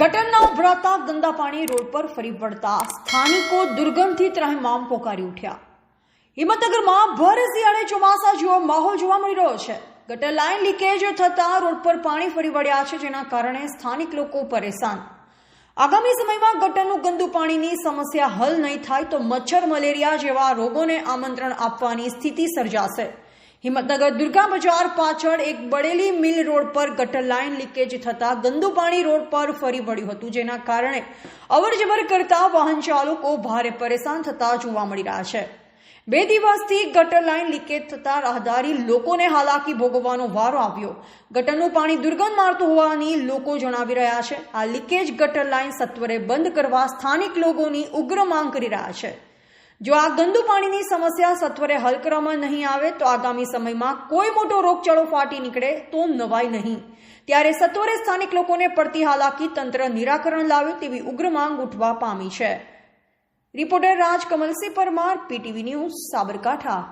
ગટરના ઉભરાતા ગંદા પાણી રોડ પર ફરી વળતા સ્થાનિકો દુર્ગંધથી ત્રાહિમામ પોકારી ઉઠ્યા. હિંમતનગરમાં ભર શિયાળે ચોમાસા જેવો માહોલ જોવા મળી રહ્યો છે. ગટર લાઇન લીકેજ થતા રોડ પર પાણી ફરી વળ્યા છે, જેના કારણે સ્થાનિક લોકો પરેશાન. આગામી સમયમાં ગટરનું ગંદુ પાણીની સમસ્યા હલ નહીં થાય તો મચ્છર, મલેરિયા જેવા રોગોને આમંત્રણ આપવાની સ્થિતિ સર્જાશે. હિંમતનગર દુર્ગા બજાર પાછળ એક બળેલી મિલ રોડ પર ગટર લાઇન લીકેજ થતા ગંદુ પાણી રોડ પર ફરી વળ્યું હતું, જેના કારણે અવરજવર કરતા વાહન ચાલકો ભારે પરેશાન થતા જોવા મળી રહ્યા છે. બે દિવસથી ગટર લાઇન લીકેજ થતા રાહદારી લોકોને હાલાકી ભોગવવાનો વારો આવ્યો. ગટરનું પાણી દુર્ગંધ મારતું હોવાની લોકો જણાવી રહ્યા છે. આ લીકેજ ગટર લાઇન સત્વરે બંધ કરવા સ્થાનિક લોકોની ઉગ્ર માંગ કરી રહ્યા છે. જો આ ગંદુ પાણીની સમસ્યા સત્વરે હલ કરવામાં નહીં આવે તો આગામી સમયમાં કોઈ મોટો રોગચાળો ફાટી નીકળે તો નવાય નહીં. ત્યારે સત્વરે સ્થાનિક લોકોને પડતી હાલાકી તંત્ર નિરાકરણ લાવે તેવી ઉગ્ર માંગ ઉઠવા પામી છે. Reporter Raj Kamalsinh Parmar, PTV news Sabarkantha.